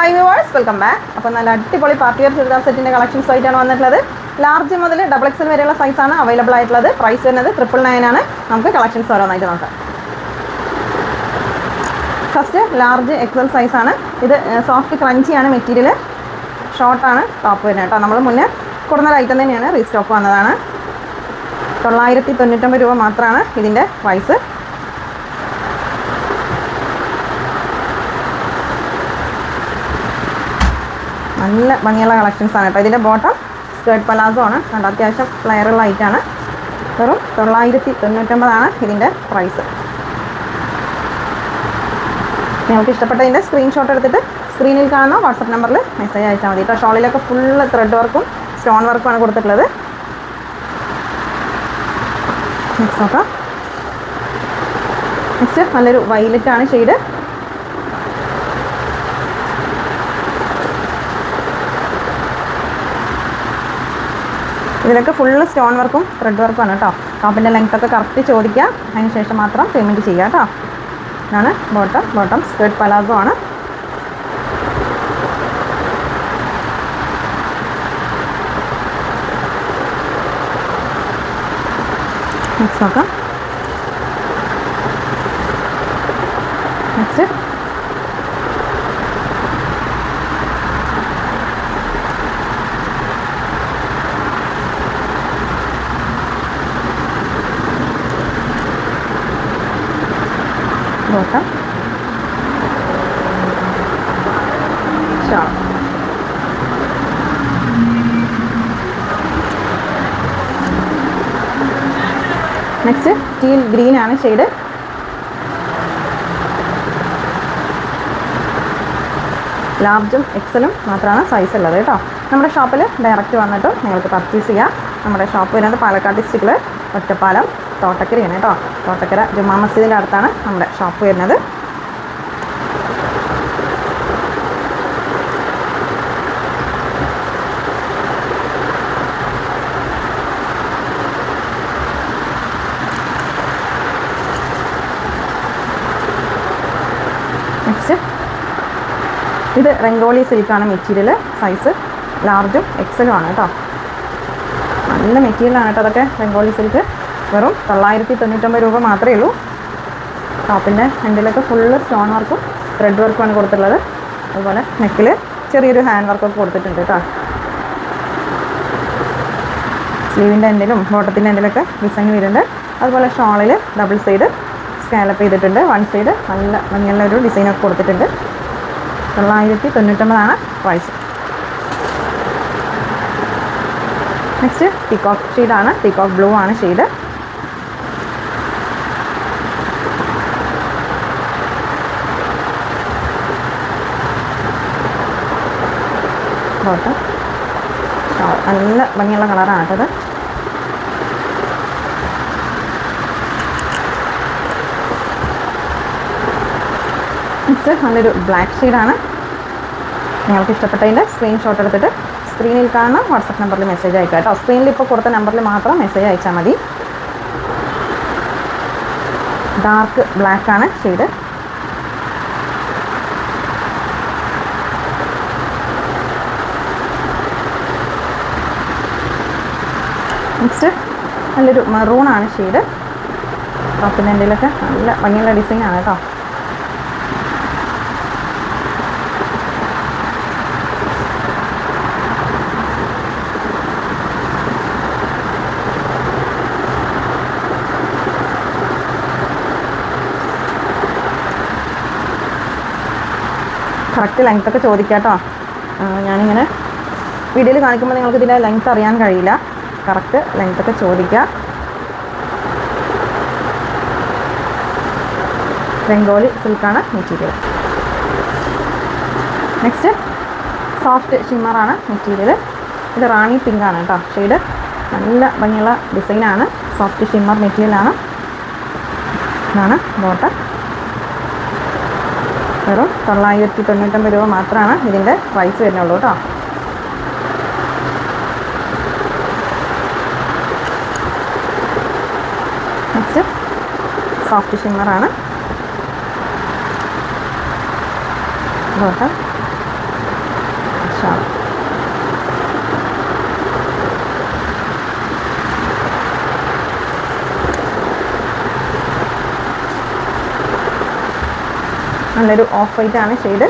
Hi viewers welcome back അപ്പോൾ നല്ല അടിപൊളി പാർട്ടി വെയർ ചുരിദാർ സെറ്റിന്റെ കളക്ഷൻസ് ആയിട്ടാണ് വന്നിട്ടുള്ളത്. ലാർജ് മുതൽ ഡബിൾ എക്സൽ വരെയുള്ള സൈസാണ് അവൈലബിൾ ആയിട്ടുള്ളത്. പ്രൈസ് വരുന്നത് ട്രിപ്പിൾ നയൻ ആണ്. നമുക്ക് കളക്ഷൻസ് ഓരോന്നായിട്ട് നോക്കാം. ഫസ്റ്റ് ലാർജ് എക്സൽ സൈസാണ് ഇത് സോഫ്റ്റ് ക്രഞ്ചിയാണ് മെറ്റീരിയൽ ഷോർട്ടാണ് ടോപ്പ് വരുന്നത് കേട്ടോ. നമ്മൾ മുന്നേ കൊടുന്ന ഐറ്റം തന്നെയാണ് റീസ്റ്റോക്ക് വന്നതാണ്. തൊള്ളായിരത്തി തൊണ്ണൂറ്റൊമ്പത് രൂപ മാത്രമാണ് ഇതിന്റെ പ്രൈസ് നല്ല ഭംഗിയുള്ള കളക്ഷൻസ് ആണ് കേട്ടോ. ഇതിന്റെ ബോട്ടം സ്കേർട്ട് പലാസോ ആണ്. കണ്ടോ? അത്യാവശ്യം ഐറ്റാണ് വെറും തൊള്ളായിരത്തി തൊണ്ണൂറ്റൊമ്പതാണ് ഇതിന്റെ പ്രൈസ് നിങ്ങൾക്ക് ഇഷ്ടപ്പെട്ടതിന്റെ സ്ക്രീൻഷോട്ട് എടുത്തിട്ട് സ്ക്രീനിൽ കാണുന്ന വാട്സപ്പ് നമ്പറിൽ മെസ്സേജ് അയച്ചാൽ മതി കേട്ടോ. ഷോളിലൊക്കെ ഫുള്ള് ത്രെഡ് വർക്കും സ്റ്റോൺ വർക്കുമാണ് കൊടുത്തിട്ടുള്ളത്. നെക്സ്റ്റ് നോക്കാം. നെക്സ്റ്റ് നല്ലൊരു വൈലറ്റ് ആണ് ഷെയ്ഡ് ഇതിലൊക്കെ ഫുള്ള് സ്റ്റോൺ വർക്കും ത്രെഡ് വർക്കും ആണ് കേട്ടോ. ടോപ്പിന്റെ ലെങ്ത് ഒക്കെ കറക്റ്റ് ചോദിക്കുക അതിന് ശേഷം മാത്രം പേയ്മെന്റ് ചെയ്യുക കേട്ടോ. ഇതാണ് ബോട്ടം ബോട്ടം സ്കേർട്ട് പലാസോ ആണ്. നെക്സ്റ്റ് നോക്കാം. Next shawl next teal green ആണ് ഷെയ്ഡ് ലാർജും എക്സലും മാത്രമാണ് സൈസ് ഉള്ളത് കേട്ടോ. നമ്മുടെ ഷോപ്പിൽ ഡയറക്റ്റ് വന്നിട്ട് നിങ്ങൾക്ക് പർച്ചേസ് ചെയ്യാം. നമ്മുടെ ഷോപ്പ് വരുന്നത് പാലക്കാട് ഡിസ്ട്രിക്റ്റിൽ ഒറ്റപ്പാലം. തോട്ടക്കരയാണ് കേട്ടോ. തോട്ടക്കര ജുമാ മസ്ജിദിന്റെ അടുത്താണ് നമ്മുടെ ഷോപ്പ് വരുന്നത്. ഇത് റംഗോളി സിൽക്കാണ് മെറ്റീരിയൽ സൈസ് ലാർജും എക്സലും ആണ് കേട്ടോ. നല്ല മെറ്റീരിയലാണ് കേട്ടോ അതൊക്കെ റംഗോളി സിൽക്ക്. വെറും തൊള്ളായിരത്തി തൊണ്ണൂറ്റൊമ്പത് രൂപ മാത്രമേ ഉള്ളൂ. ടോപ്പിന്റെ ഹാൻഡിലൊക്കെ ഫുള്ള് സ്റ്റോൺ വർക്കും ത്രെഡ് വർക്കുമാണ് കൊടുത്തിട്ടുള്ളത്. അതുപോലെ നെക്കിൽ ചെറിയൊരു ഹാൻഡ് വർക്കൊക്കെ കൊടുത്തിട്ടുണ്ട് കേട്ടോ സ്ലീവിന്റെ എൻഡിലും ബോട്ടത്തിന്റെ എൻഡിലൊക്കെ ഡിസൈൻ വരുന്നുണ്ട്. അതുപോലെ ഷോളിൽ ഡബിൾ സൈഡ് സ്കാലപ്പ് ചെയ്തിട്ടുണ്ട്. വൺ സൈഡ് നല്ല ഭംഗിയുള്ള ഒരു ഡിസൈനൊക്കെ കൊടുത്തിട്ടുണ്ട്. തൊള്ളായിരത്തി തൊണ്ണൂറ്റൊമ്പതാണ് പ്രൈസ് നെക്സ്റ്റ് പീകോക്ക് ഷെയ്ഡാണ് പീകോക്ക് ബ്ലൂ ആണ് ഷെയ്ഡ് ബോട്ടം നല്ല ഭംഗിയുള്ള കളറാണ് കേട്ടത്. നല്ലൊരു ബ്ലാക്ക് ഷെയ്ഡാണ് നിങ്ങൾക്ക് ഇഷ്ടപ്പെട്ടതിന്റെ സ്ക്രീൻഷോട്ട് എടുത്തിട്ട് സ്ക്രീനിൽ കാണുന്ന വാട്സപ്പ് നമ്പറിൽ മെസ്സേജ് അയക്കുക കേട്ടോ. സ്ക്രീനിൽ ഇപ്പോൾ കൊടുത്ത നമ്പറിൽ മാത്രം മെസ്സേജ് അയച്ചാൽ മതി. ഡാർക്ക് ബ്ലാക്ക് ആണ് ഷെയ്ഡ് നെക്സ്റ്റ് നല്ലൊരു മറൂൺ ആണ് ഷെയ്ഡ് ടോപ്പിന്റെ എന്തെങ്കിലുമൊക്കെ നല്ല ഭംഗിയുള്ള ഡിസൈൻ ആണ് കേട്ടോ കറക്റ്റ് ലെങ്ത്തൊക്കെ ചോദിക്കാം കേട്ടോ ഞാനിങ്ങനെ വീഡിയോയിൽ കാണിക്കുമ്പോൾ നിങ്ങൾക്ക് ഇതിന്റെ ലെങ്ത്ത് അറിയാൻ കഴിയില്ല. കറക്റ്റ് ലെങ്ത്തൊക്കെ ചോദിക്കുക ബംഗോളി സിൽക്കാണ് മെറ്റീരിയൽ. നെക്സ്റ്റ് സോഫ്റ്റ് ഷിമ്മറാണ് മെറ്റീരിയൽ. ഇത് റാണി പിങ്ക് ആണ് കേട്ടോ. ഷെയ്ഡ് നല്ല ഭംഗിയുള്ള ഡിസൈനാണ് സോഫ്റ്റ് ഷിമ്മർ മെറ്റീരിയലാണ് ഇതാണ് ബോട്ട് വെറും തൊള്ളായിരത്തി തൊണ്ണൂറ്റൊമ്പത് രൂപ മാത്രമാണ് ഇതിന്റെ പ്രൈസ് വരുന്നുള്ളൂ കേട്ടോ നെക്സ്റ്റ് സോഫ്റ്റ് ഷിമ്മറാണ് നല്ലൊരു ഓഫ് വൈറ്റ് ആണ് ഷെയ്ഡ്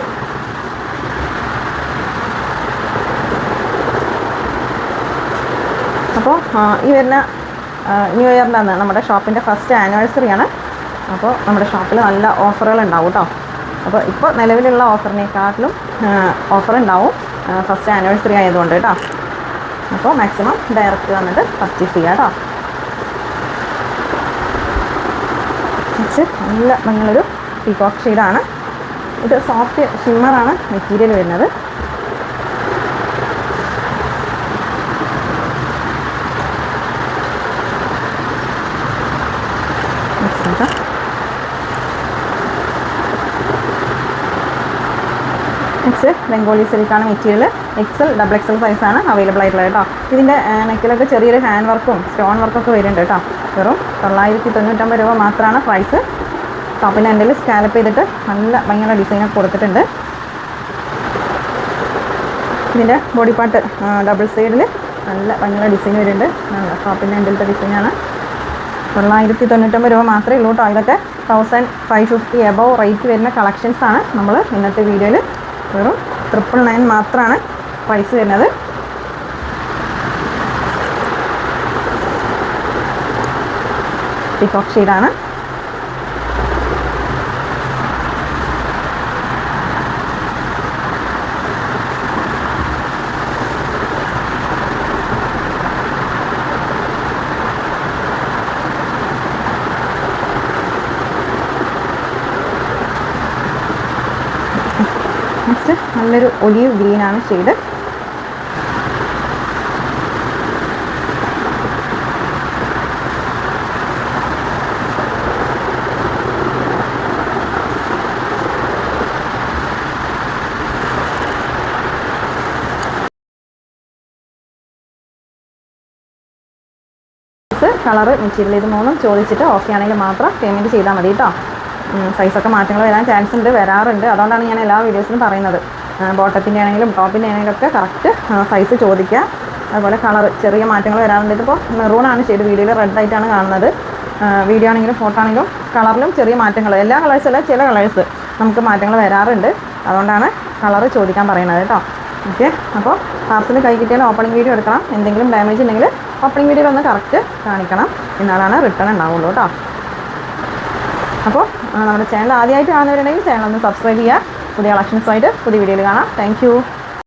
അപ്പോൾ ഈ വരുന്ന ന്യൂ ഇയറിന്റെ അന്ന് നമ്മുടെ ഷോപ്പിന്റെ ഫസ്റ്റ് ആനിവേഴ്സറി ആണ്. അപ്പോൾ നമ്മുടെ ഷോപ്പിൽ നല്ല ഓഫറുകൾ ഉണ്ടാവും കേട്ടോ അപ്പോൾ ഇപ്പോൾ നിലവിലുള്ള ഓഫറിനേക്കാട്ടിലും ഓഫർ ഉണ്ടാവും ഫസ്റ്റ് ആനിവേഴ്സറി ആയതുകൊണ്ട് കേട്ടോ അപ്പോൾ മാക്സിമം ഡയറക്റ്റ് വന്നിട്ട് പർച്ചേസ് ചെയ്യാം കേട്ടോ നെക്സ്റ്റ് നല്ല ഭംഗിയുള്ളൊരു പീകോക്ക് ഷെയ്ഡാണ് ഇത് സോഫ്റ്റ് ഷിമ്മറാണ് മെറ്റീരിയൽ വരുന്നത്. Next നോക്കാം നെക്സ്റ്റ് ബംഗോളി സിൽക്കാണ് മെറ്റീരിയൽ എക്സൽ ഡബിൾ എക്സൽ സൈസാണ് അവൈലബിൾ ആയിട്ടുള്ളത് കേട്ടോ. ഇതിന്റെ നെക്കിലൊക്കെ ചെറിയൊരു ഹാൻഡ് വർക്കും സ്റ്റോൺ വർക്കൊക്കെ വരുന്നുണ്ട് കേട്ടോ. വെറും തൊള്ളായിരത്തി തൊണ്ണൂറ്റമ്പത് രൂപ മാത്രമാണ് പ്രൈസ് ടോപ്പിന്റെ എന്റെ സ്കാലപ്പ് ചെയ്തിട്ട് നല്ല ഭംഗിയുള്ള ഡിസൈനൊക്കെ കൊടുത്തിട്ടുണ്ട്. ഇതിന്റെ ബോഡി പാർട്ട് ഡബിൾ സൈഡിൽ നല്ല ഭംഗിയുള്ള ഡിസൈൻ വരുന്നുണ്ട്. ടോപ്പിന്റെ എന്റെ ഡിസൈനാണ് തൊള്ളായിരത്തി തൊണ്ണൂറ്റൊമ്പത് രൂപ മാത്രമേ ഉള്ളൂ കേട്ടോ ഇതൊക്കെ thousand five fifty above rate വരുന്ന കളക്ഷൻസാണ് നമ്മൾ ഇന്നത്തെ വീഡിയോയിൽ വെറും ട്രിപ്പിൾ നയൻ മാത്രമാണ് പൈസ വരുന്നത്. പിക്കോക്ക് നെക്സ്റ്റ് നല്ലൊരു ഒലിവ് ഗ്രീൻ ആണ് ഷെയ്ഡ്. കളറ് മെറ്റീരിയൽ ഇത് മൂന്നും ചോദിച്ചിട്ട് ഓക്കെ ആണെങ്കിൽ മാത്രം പേയ്മെന്റ് ചെയ്താൽ മതി കേട്ടോ സൈസൊക്കെ മാറ്റങ്ങൾ വരാൻ ചാൻസ് ഉണ്ട് വരാറുണ്ട്. അതുകൊണ്ടാണ് ഞാൻ എല്ലാ വീഡിയോസിലും പറയുന്നത്. ബോട്ടത്തിന്റെ ആണെങ്കിലും ടോപ്പിന്റെ ആണെങ്കിലും ഒക്കെ കറക്റ്റ് സൈസ് ചോദിക്കുക. അതുപോലെ കളർ ചെറിയ മാറ്റങ്ങൾ വരാറുണ്ട്. ഇതിപ്പോൾ മെറൂണാണ് ചെയ്ത് വീഡിയോയിൽ റെഡ് ആയിട്ടാണ് കാണുന്നത്. വീഡിയോ ആണെങ്കിലും ഫോട്ടോ ആണെങ്കിലും കളറിലും ചെറിയ മാറ്റങ്ങൾ. എല്ലാ കളേഴ്സും അല്ല ചില കളേഴ്സ് നമുക്ക് മാറ്റങ്ങൾ വരാറുണ്ട്. അതുകൊണ്ടാണ് കളർ ചോദിക്കാൻ പറയുന്നത് കേട്ടോ. ഓക്കെ അപ്പോൾ പാർസൽ കൈ കിട്ടിയാൽ ഓപ്പണിംഗ് വീഡിയോ എടുക്കണം. എന്തെങ്കിലും ഡാമേജ് ഉണ്ടെങ്കിൽ ഓപ്പണിംഗ് വീഡിയോ ഒന്ന് കറക്റ്റ് കാണിക്കണം. എന്നാലാണ് റിട്ടേൺ ഉണ്ടാവുള്ളൂ കേട്ടോ. അപ്പോൾ നമ്മുടെ ചാനൽ ആദ്യമായിട്ട് കാണുന്നവരുണ്ടെങ്കിൽ ചാനൽ ഒന്ന് സബ്സ്ക്രൈബ് ചെയ്യുക. പുതിയ കളക്ഷൻസുമായിട്ട് പുതിയ വീഡിയോയിൽ കാണാം. താങ്ക്